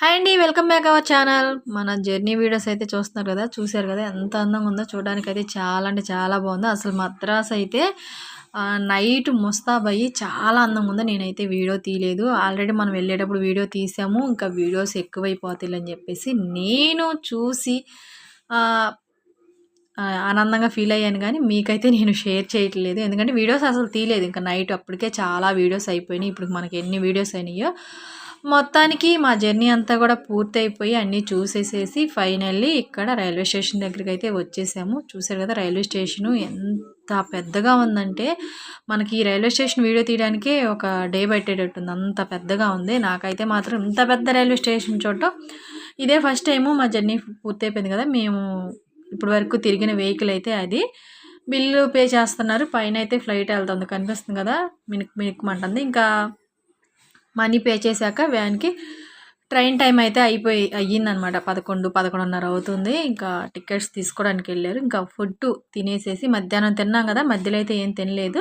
Hi అండి welcome back our channel. మన journey videos అయితే చూస్తున్నారు కదా చూశారు కదా ఎంత అందంగా ఉందో చూడడానికి అయితే చాలా అంటే చాలా బాగుంది. అసలు మద్రాస్ అయితే నైట్ ముస్తాబయ్యి చాలా అందంగా ఉందో నేనైతే వీడియో తీయలేదు. ఆల్రెడీ మనం వెళ్ళేటప్పుడు వీడియో తీసాము ఇంకా వీడియోస్ ఎక్కువైపోతాయి అని చెప్పేసి నేను చూసి ఆనందంగా ఫీల్ అయ్యాను కానీ మీకైతే నేను షేర్ చేయట్లేదు. ఎందుకంటే వీడియోస్ అసలు తీయలేదు. ఇంకా నైట్ అప్పటికే చాలా వీడియోస్ అయిపోయినాయి. ఇప్పుడు మనకి ఎన్ని వీడియోస్ అయినాయో మొత్తానికి మా జర్నీ అంతా కూడా పూర్తయిపోయి అన్నీ చూసేసేసి ఫైనల్లీ ఇక్కడ రైల్వే స్టేషన్ దగ్గరికి అయితే వచ్చేసాము. చూసారు కదా రైల్వే స్టేషను ఎంత పెద్దగా ఉందంటే మనకి ఈ రైల్వే స్టేషన్ వీడియో తీయడానికే ఒక డే పట్టేటట్టుంది. అంత పెద్దగా ఉంది. నాకైతే మాత్రం ఇంత పెద్ద రైల్వే స్టేషన్ చూడటం ఇదే ఫస్ట్ టైము మా జర్నీ పూర్తయిపోయింది కదా. మేము ఇప్పటి వరకు తిరిగిన వెహికల్ అయితే అది. బిల్లు పే చేస్తున్నారు. పైన అయితే ఫ్లైట్ వెళ్తుంది. కనిపిస్తుంది కదా మినుక్ మినిక్మంటుంది ఇంకా మనీ పే చేశాక వ్యాన్కి ట్రైన్ టైం అయితే అయిపోయి అయ్యిందనమాట పదకొండు పదకొండున్నర అవుతుంది. ఇంకా టికెట్స్ తీసుకోవడానికి వెళ్ళారు. ఇంకా ఫుడ్ తినేసేసి మధ్యాహ్నం తిన్నాం కదా మధ్యలో అయితే ఏం తినలేదు.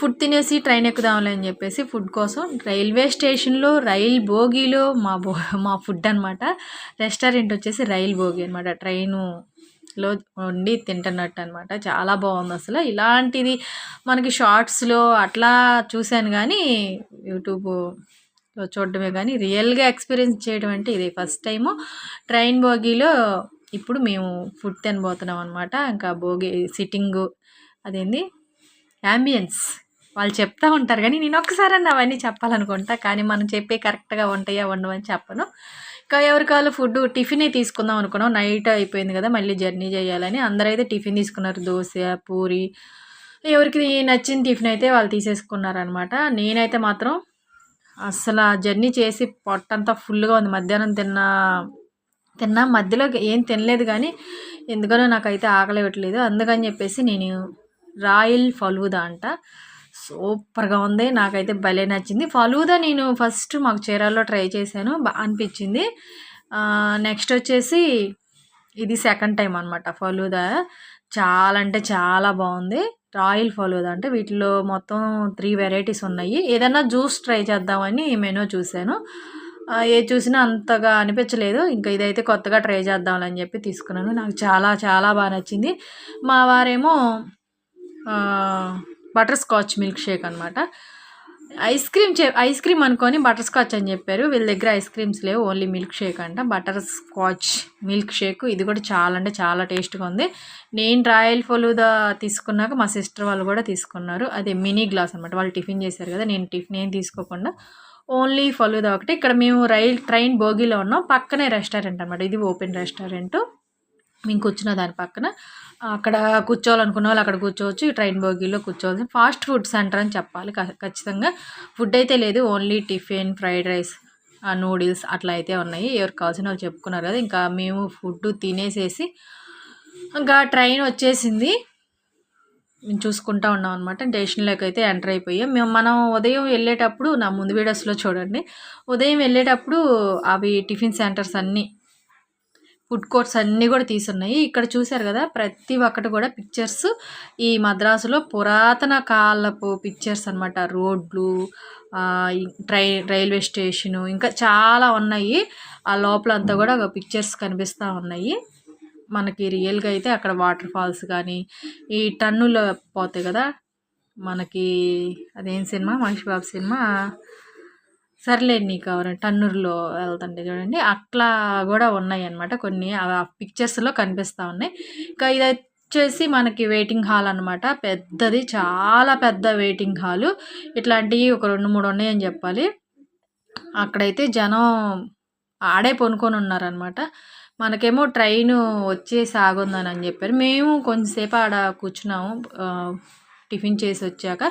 ఫుడ్ తినేసి ట్రైన్ ఎక్కుదాంలే అని చెప్పేసి ఫుడ్ కోసం రైల్వే స్టేషన్లో రైల్ బోగీలో మా బో మా ఫుడ్ అనమాట రెస్టారెంట్ వచ్చేసి రైల్ బోగి అనమాట ట్రైను లో వండి తింటున్నట్టు అనమాట చాలా బాగుంది అసలు. ఇలాంటిది మనకి షార్ట్స్లో అట్లా చూశాను కానీ యూట్యూబ్ చూడడమే కానీ రియల్గా ఎక్స్పీరియన్స్ చేయడం అంటే ఇది. ఫస్ట్ టైము ట్రైన్ బోగీలో ఇప్పుడు మేము ఫుడ్ తినబోతున్నాం అనమాట ఇంకా భోగి సిట్టింగు అదేంది? యాంబియన్స్ వాళ్ళు చెప్తా ఉంటారు కానీ నేను ఒక్కసారన్నా అవన్నీ చెప్పాలనుకుంటా. కానీ మనం చెప్పే కరెక్ట్గా ఉంటాయా ఉండవని చెప్పను. ఇంకా ఎవరికాలు ఫుడ్ టిఫినే తీసుకుందాం అనుకున్నాం. నైట్ అయిపోయింది కదా మళ్ళీ జర్నీ చేయాలని. అందరైతే టిఫిన్ తీసుకున్నారు. దోశ పూరి. ఎవరికి నచ్చిన టిఫిన్ అయితే వాళ్ళు తీసేసుకున్నారనమాట నేనైతే మాత్రం అసలు ఆ జర్నీ చేసి పొట్టంతా ఫుల్గా ఉంది. మధ్యాహ్నం తిన్న తిన్నా మధ్యలో ఏం తినలేదు కానీ ఎందుకనో నాకైతే ఆకలి ఇవ్వట్లేదు అందుకని చెప్పేసి నేను రాయల్ ఫలూదా అంట. సూపర్గా ఉంది. నాకైతే భలే నచ్చింది. ఫలూదా నేను ఫస్ట్ మాకు చీరాల్లో ట్రై చేశాను. బాగా అనిపించింది. నెక్స్ట్ వచ్చేసి ఇది సెకండ్ టైం అనమాట ఫలూదా చాలా అంటే చాలా బాగుంది. రాయల్ ఫలూదా అంటే వీటిలో మొత్తం త్రీ వెరైటీస్ ఉన్నాయి. ఏదైనా జ్యూస్ ట్రై చేద్దామని మెనూ చూశాను. ఏ ఏది చూసినా అంతగా అనిపించలేదు. ఇంకా ఇదైతే కొత్తగా ట్రై చేద్దామని చెప్పి తీసుకున్నాను. నాకు చాలా చాలా బాగా నచ్చింది. మా వారేమో బటర్ స్కాచ్ మిల్క్ షేక్ అనమాట ఐస్ క్రీమ్ చే ఐస్ క్రీమ్ అనుకొని బటర్ స్కాచ్ అని చెప్పారు. వీళ్ళ దగ్గర ఐస్ క్రీమ్స్ లేవు ఓన్లీ మిల్క్ షేక్ అంట. బటర్ స్కాచ్ మిల్క్ షేక్ ఇది కూడా చాలా అంటే చాలా టేస్ట్గా ఉంది. నేను రాయల్ ఫలూదా తీసుకున్నాక మా సిస్టర్ వాళ్ళు కూడా తీసుకున్నారు. అదే మినీ గ్లాస్ అనమాట వాళ్ళు టిఫిన్ చేశారు కదా నేను టిఫిన్ ఏం తీసుకోకుండా. ఓన్లీ ఫలూదా ఒకటి. ఇక్కడ మేము రైల్ ట్రైన్ బోగిలో ఉన్నాం. పక్కనే రెస్టారెంట్ అనమాట ఇది ఓపెన్ రెస్టారెంట్. మేము కూర్చున్న దాని పక్కన. అక్కడ కూర్చోవాలనుకున్న వాళ్ళు అక్కడ కూర్చోవచ్చు ఈ ట్రైన్ బోగీలో కూర్చోవచ్చు. ఫాస్ట్ ఫుడ్ సెంటర్ అని చెప్పాలి ఖచ్చితంగా. ఫుడ్ అయితే లేదు only tiffin fried rice noodles అట్లా అయితే ఉన్నాయి. ఎవరికి కావాల్సిన వాళ్ళు చెప్పుకున్నారు కదా ఇంకా మేము ఫుడ్ తినేసేసి ఇంకా ట్రైన్ వచ్చేసింది. మేము చూసుకుంటా ఉన్నాం అనమాట స్టేషన్లోకి అయితే ఎంటర్ అయిపోయాం. మేము మనం ఉదయం వెళ్ళేటప్పుడు నా ముందు వీడియోస్లో చూడండి. ఉదయం వెళ్ళేటప్పుడు అవి టిఫిన్ సెంటర్స్ అన్నీ ఫుడ్ కోర్ట్స్ అన్నీ కూడా తీసున్నాయి ఇక్కడ చూశారు కదా ప్రతి ఒక్కటి కూడా పిక్చర్స్ ఈ మద్రాసులో పురాతన కాలపు పిక్చర్స్ అనమాట రోడ్లు ట్రై రైల్వే స్టేషను ఇంకా చాలా ఉన్నాయి. ఆ లోపల అంతా కూడా పిక్చర్స్ కనిపిస్తూ ఉన్నాయి. మనకి రియల్గా అయితే అక్కడ వాటర్ ఫాల్స్ కానీ ఈ టన్నులో పోతాయి కదా మనకి అదేం సినిమా? మహేష్ బాబు సినిమా? సర్లే నీకు ఎవరైనా టన్నూరులో వెళ్తుంటే చూడండి అట్లా కూడా ఉన్నాయి అన్నమాట కొన్ని ఆ పిక్చర్స్లో కనిపిస్తూ ఉన్నాయి. ఇంకా ఇది వచ్చేసి మనకి వెయిటింగ్ హాల్ అనమాట పెద్దది చాలా పెద్ద వెయిటింగ్ హాలు ఇట్లాంటివి ఒక రెండు మూడు ఉన్నాయని చెప్పాలి. అక్కడైతే జనం ఆడే పొనుకొని ఉన్నారనమాట మనకేమో ట్రైన్ వచ్చేసి ఆగుందని అని చెప్పారు. మేము కొంచెంసేపు ఆడ కూర్చున్నాము. టిఫిన్ చేసి వచ్చాక.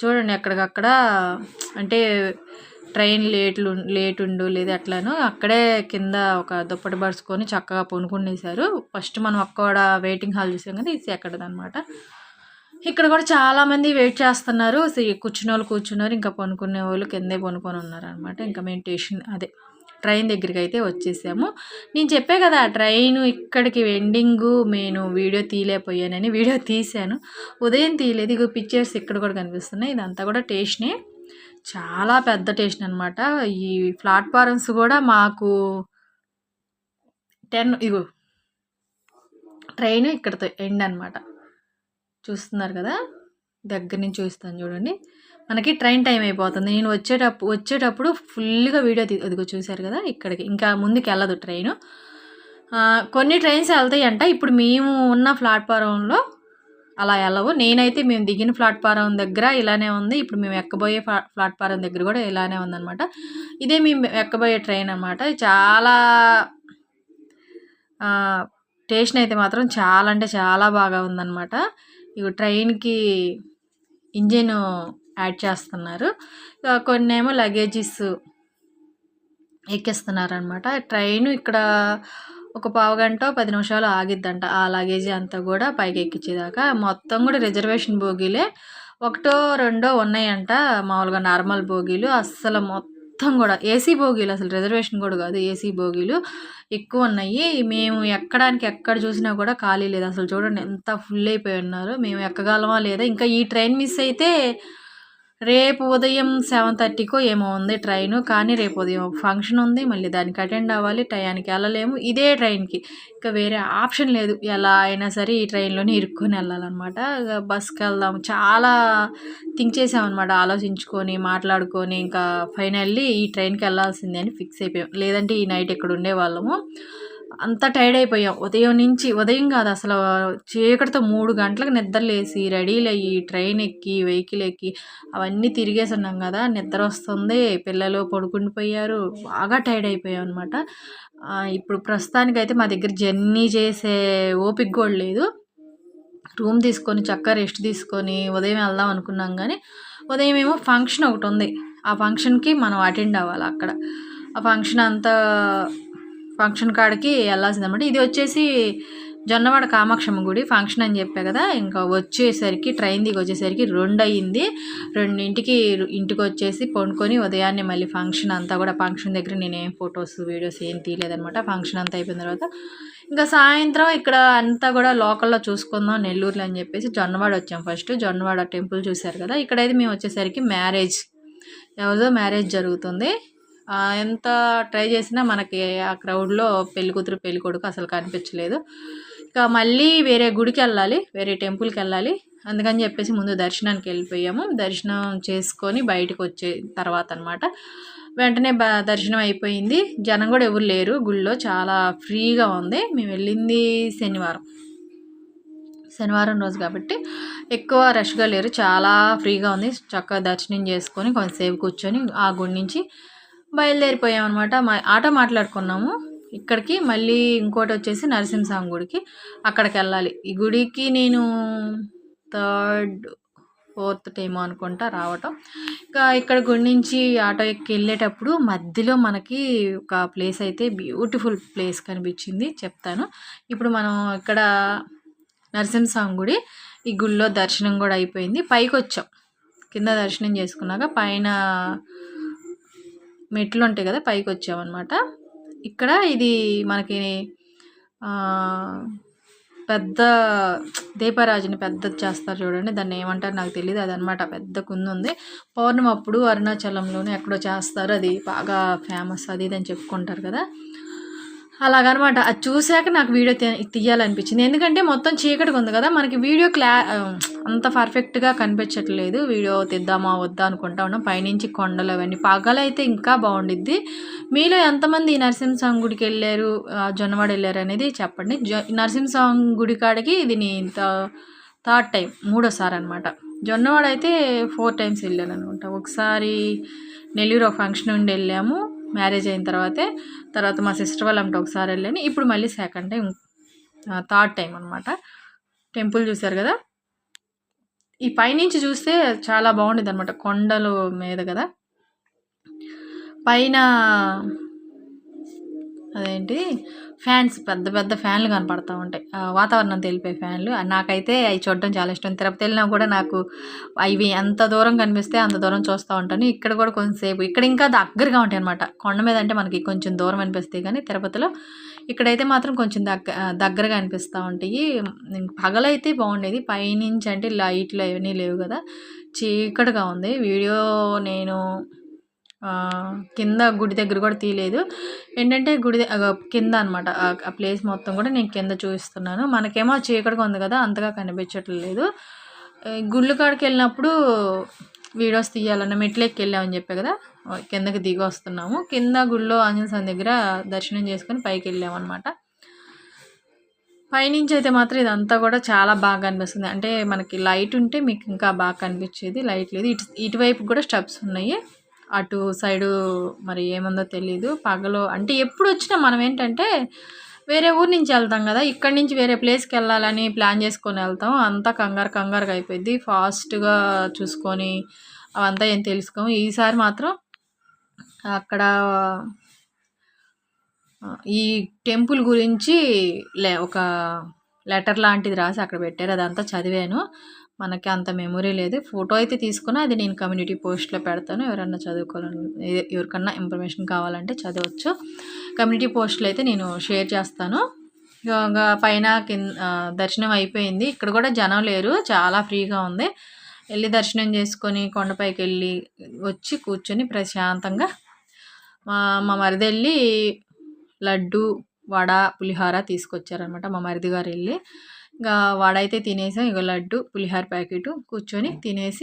చూడండి ఎక్కడికక్కడ అంటే ట్రైన్ లేట్లు లేట్ ఉండు లేదా అట్లాను అక్కడే కింద ఒక దుప్పటి పరుచుకొని చక్కగా పొనుకునేసారు ఫస్ట్ మనం అక్కడ వెయిటింగ్ హాల్ చూసాం కదా ఇది ఎక్కడదనమాట ఇక్కడ కూడా చాలామంది వెయిట్ చేస్తున్నారు. సి- కూర్చునే వాళ్ళు కూర్చున్నారు ఇంకా పనుకునే వాళ్ళు కిందే పనుకొని ఉన్నారు అనమాట ఇంకా మేము స్టేషన్ అదే ట్రైన్ దగ్గరికి అయితే వచ్చేసాము. నేను చెప్పే కదా ట్రైన్ ఇక్కడికి ఎండింగు నేను వీడియో తీయలేకపోయానని వీడియో తీశాను. ఉదయం తీయలేదు ఇక పిక్చర్స్ ఇక్కడ కూడా కనిపిస్తున్నాయి. ఇదంతా కూడా స్టేషనే. చాలా పెద్ద స్టేషన్ అనమాట ఈ ప్లాట్ఫారమ్స్ కూడా మాకు టెన్ ఇగో ట్రైన్ ఇక్కడతో ఎండ్ అనమాట చూస్తున్నారు కదా? దగ్గర నుంచి చూస్తాను చూడండి. మనకి ట్రైన్ టైం అయిపోతుంది. నేను వచ్చేటప్పుడు వచ్చేటప్పుడు ఫుల్గా వీడియో అదిగో చూశారు కదా ఇక్కడికి. ఇంకా ముందుకు వెళ్ళదు ట్రైన్ కొన్ని ట్రైన్స్ వెళ్తాయి అంట ఇప్పుడు మేము ఉన్న ప్లాట్ఫారంలో అలా వెళ్ళవు నేనైతే మేము దిగిన ప్లాట్ఫారం దగ్గర ఇలానే ఉంది. ఇప్పుడు మేము ఎక్కబోయే ప్లాట్ఫారం దగ్గర కూడా ఇలానే ఉందన్నమాట. ఇదే మేము ఎక్కబోయే ట్రైన్ అనమాట చాలా స్టేషన్ అయితే మాత్రం చాలా అంటే చాలా బాగా ఉందన్నమాట. ఇవి ట్రైన్కి ఇంజిన్ యాడ్ చేస్తున్నారు. కొన్ని ఏమో లగేజెస్ ఎక్కిస్తున్నారు అనమాట ట్రైన్ ఇక్కడ ఒక పావు గంట పది నిమిషాలు ఆగిద్దంట. ఆ లగేజీ అంతా కూడా పైకి ఎక్కించేదాకా మొత్తం కూడా రిజర్వేషన్ బోగీలే. ఒకటో రెండో ఉన్నాయంట. మామూలుగా నార్మల్ బోగీలు. అస్సలు మొత్తం కూడా ఏసీ బోగీలు అసలు రిజర్వేషన్ కూడా కాదు. ఏసీ బోగీలు ఎక్కువ ఉన్నాయి. మేము ఎక్కడానికి ఎక్కడ చూసినా కూడా ఖాళీ లేదు. అసలు చూడండి ఎంత ఫుల్ అయిపోయి ఉన్నారు. మేము ఎక్కగలమా లేదా? ఇంకా ఈ ట్రైన్ మిస్ అయితే రేపు ఉదయం సెవెన్ థర్టీకో ఏమో ఉంది ట్రైను కానీ రేపు ఉదయం ఫంక్షన్ ఉంది మళ్ళీ దానికి అటెండ్ అవ్వాలి టయానికి వెళ్ళలేము. ఇదే ట్రైన్కి. ఇంకా వేరే ఆప్షన్ లేదు. ఎలా అయినా సరే ఈ ట్రైన్లోనే ఇరుక్కొని వెళ్ళాలన్నమాట. బస్కి వెళ్దాం. చాలా థింక్ చేసామన్నమాట. ఆలోచించుకొని మాట్లాడుకొని ఇంకా ఫైనల్లీ ఈ ట్రైన్కి వెళ్ళాల్సిందే అని ఫిక్స్ అయిపోయాం. లేదంటే ఈ నైట్ ఇక్కడ ఉండేవాళ్ళము. అంత టైర్డ్ అయిపోయాం. ఉదయం నుంచి ఉదయం కాదు అసలు చీకటితో మూడు గంటలకు నిద్రలేసి రెడీలు అయ్యి ట్రైన్ ఎక్కి వెహికల్ ఎక్కి అవన్నీ తిరిగేసి ఉన్నాం కదా. నిద్ర వస్తుంది పిల్లలు పడుకుండిపోయారు. బాగా టైర్డ్ అయిపోయాం అనమాట ఇప్పుడు ప్రస్తుతానికైతే మా దగ్గర జర్నీ చేసే ఓపిక కూడా లేదు. రూమ్ తీసుకొని చక్కగా రెస్ట్ తీసుకొని ఉదయం వెళ్దాం అనుకున్నాం కానీ ఉదయం ఏమో ఫంక్షన్ ఒకటి ఉంది. ఆ ఫంక్షన్కి మనం అటెండ్ అవ్వాలి అక్కడ. ఆ ఫంక్షన్ అంతా ఫంక్షన్ కాడికి వెళ్ళాల్సిందనమాట ఇది వచ్చేసి జొన్నవాడ కామాక్షమ్మ గుడి ఫంక్షన్ అని చెప్పా కదా ఇంకా వచ్చేసరికి ట్రైన్ దిగి వచ్చేసరికి రెండు అయ్యింది రెండింటికి ఇంటికి వచ్చేసి పండుకొని ఉదయాన్నే మళ్ళీ ఫంక్షన్ అంతా కూడా ఫంక్షన్ దగ్గర నేనేం ఫొటోస్ వీడియోస్ ఏం తీయలేదనమాట ఫంక్షన్ అంతా అయిపోయిన తర్వాత ఇంకా సాయంత్రం ఇక్కడ అంతా కూడా లోకల్లో చూసుకుందాం నెల్లూరులో అని చెప్పేసి జొన్నవాడ వచ్చాం ఫస్ట్. జొన్నవాడ టెంపుల్ చూశారు కదా ఇక్కడైతే మేము వచ్చేసరికి మ్యారేజ్ ఎవరిదో మ్యారేజ్ జరుగుతుంది. ఎంత ట్రై చేసినా మనకి ఆ క్రౌడ్లో పెళ్ళి కూతురు పెళ్ళి కొడుకు అసలు కనిపించలేదు. ఇక మళ్ళీ వేరే గుడికి వెళ్ళాలి వేరే టెంపుల్కి వెళ్ళాలి. అందుకని చెప్పేసి ముందు దర్శనానికి వెళ్ళిపోయాము. దర్శనం చేసుకొని బయటకు వచ్చే తర్వాత అనమాట వెంటనే బ దర్శనం అయిపోయింది. జనం కూడా ఎవరు లేరు. గుళ్ళో చాలా ఫ్రీగా ఉంది. మేము వెళ్ళింది శనివారం. శనివారం రోజు కాబట్టి ఎక్కువ రష్గా లేరు. చాలా ఫ్రీగా ఉంది. చక్కగా దర్శనం చేసుకొని కొంతసేపు కూర్చొని ఆ గుడి నుంచి బయలుదేరిపోయాం అనమాట మా ఆటో మాట్లాడుకున్నాము. ఇక్కడికి మళ్ళీ ఇంకోటి వచ్చేసి నరసింహస్వామి గుడికి అక్కడికి వెళ్ళాలి. ఈ గుడికి నేను థర్డ్ ఫోర్త్ టైం అనుకుంటా రావటం. ఇంకా ఇక్కడ గుడి నుంచి ఆటో ఎక్కి వెళ్ళేటప్పుడు మధ్యలో మనకి ఒక ప్లేస్ అయితే బ్యూటిఫుల్ ప్లేస్ కనిపించింది. చెప్తాను. ఇప్పుడు మనం ఇక్కడ నరసింహస్వామి గుడి ఈ గుడిలో దర్శనం కూడా అయిపోయింది. పైకి వచ్చాం కింద దర్శనం చేసుకున్నాక పైన మెట్లు ఉంటాయి కదా పైకి వచ్చామన్నమాట ఇక్కడ ఇది మనకి పెద్ద దీపరాజుని పెద్దది చేస్తారు చూడండి దాన్ని ఏమంటారు నాకు తెలియదు అదనమాట పెద్ద కుంది ఉంది. పౌర్ణమి అప్పుడు అరుణాచలంలోనే ఎక్కడో చేస్తారు అది బాగా ఫేమస్ అది ఇది అని చెప్పుకుంటారు కదా. అలాగనమాట. అది చూశాక నాకు వీడియో తీయాలనిపించింది. ఎందుకంటే మొత్తం చీకటిగా ఉంది కదా మనకి వీడియో క్లా అంత పర్ఫెక్ట్గా కనిపించట్లేదు. వీడియో తీద్దామా వద్దా అనుకుంటా ఉన్నాం. పైనుంచి కొండలు అవన్నీ పగలైతే ఇంకా బాగుండిద్ది. మీలో ఎంతమంది నరసింహస్వామి గుడికి వెళ్ళారు? జొన్నవాడ వెళ్ళారు అనేది చెప్పండి. జొ నరసింహస్వామి గుడి కాడికి ఇది ఇంత థర్డ్ టైం మూడోసారి అనమాట జొన్నవాడ అయితే ఫోర్ టైమ్స్ వెళ్ళాను అనమాట ఒకసారి నెల్లూరు ఫంక్షన్ నుండి వెళ్ళాము. మ్యారేజ్ అయిన తర్వాతే తర్వాత మా సిస్టర్ వాళ్ళ ఒకసారి వెళ్ళాను. ఇప్పుడు మళ్ళీ సెకండ్ టైం థర్డ్ టైం అనమాట టెంపుల్ చూశారు కదా? ఈ పైనుంచి చూస్తే చాలా బాగుండేది అనమాట కొండలు మీద కదా? పైన అదేంటి? ఫ్యాన్స్ పెద్ద పెద్ద ఫ్యాన్లు కనపడతా ఉంటాయి. ఆ, వాతావరణం తెలిపే ఫ్యాన్లు. నాకైతే అవి చూడడం చాలా ఇష్టం. తిరుపతి వెళ్ళినా కూడా నాకు అవి ఎంత దూరం కనిపిస్తే అంత దూరం చూస్తూ ఉంటాను. ఇక్కడ కూడా కొంచెంసేపు ఇక్కడ ఇంకా దగ్గరగా ఉంటాయి అనమాట కొండ మీద అంటే మనకి కొంచెం దూరం అనిపిస్తాయి కానీ తిరుపతిలో ఇక్కడైతే మాత్రం కొంచెం దగ్గ దగ్గరగా అనిపిస్తూ ఉంటాయి. పగలైతే బాగుండేది. పైనుంచి అంటే లైట్లు అవన్నీ లేవు కదా. చీకటిగా ఉంది. వీడియో నేను కింద గుడి దగ్గర కూడా తీయలేదు. ఏంటంటే గుడి కింద అనమాట ఆ ప్లేస్ మొత్తం కూడా నేను కింద చూపిస్తున్నాను. మనకేమో చీకటిగా ఉంది కదా అంతగా కనిపించట్లేదు గుళ్ళు కాడికి వెళ్ళినప్పుడు వీడియోస్ తీయాలన్న మెట్లెక్కి వెళ్ళామని చెప్పే కదా కిందకి దిగి వస్తున్నాము. కింద గుళ్ళో ఆంజనేయ స్వామి దగ్గర దర్శనం చేసుకొని పైకి వెళ్ళామన్నమాట. పైనుంచి అయితే మాత్రం ఇదంతా కూడా చాలా బాగా అనిపిస్తుంది. అంటే మనకి లైట్ ఉంటే మీకు ఇంకా బాగా కనిపించేది. లైట్ లేదు. ఇటు ఇటువైపు కూడా స్టెప్స్ ఉన్నాయి. అటు సైడు మరి ఏముందో తెలీదు. పగలు అంటే ఎప్పుడు వచ్చినా మనం ఏంటంటే వేరే ఊరు నుంచి వెళ్తాం కదా ఇక్కడి నుంచి వేరే ప్లేస్కి వెళ్ళాలని ప్లాన్ చేసుకొని వెళ్తాం. అంతా కంగారు కంగారుగా అయిపోయింది ఫాస్ట్గా చూసుకొని అవంతా ఏం తెలుసుకోము. ఈసారి మాత్రం అక్కడ ఈ టెంపుల్ గురించి లే ఒక లెటర్ లాంటిది రాసి అక్కడ పెట్టారు. అదంతా చదివాను. మనకి అంత మెమొరీ లేదు. ఫోటో అయితే తీసుకుని అది నేను కమ్యూనిటీ పోస్ట్లో పెడతాను. ఎవరన్నా చదువుకోవాలని ఎవరికన్నా ఇన్ఫర్మేషన్ కావాలంటే చదవచ్చు. కమ్యూనిటీ పోస్ట్లో అయితే నేను షేర్ చేస్తాను. పైన కింద దర్శనం అయిపోయింది. ఇక్కడ కూడా జనం లేరు. చాలా ఫ్రీగా ఉంది. వెళ్ళి దర్శనం చేసుకొని కొండపైకి వెళ్ళి వచ్చి కూర్చొని ప్రశాంతంగా మా మా మరిది వెళ్ళి లడ్డు వడ పులిహోర తీసుకొచ్చారనమాట మా మరిది గారు వెళ్ళి. ఇంకా వడ అయితే తినేసాం. ఇక లడ్డు పులిహోర ప్యాకెట్ కూర్చొని తినేసి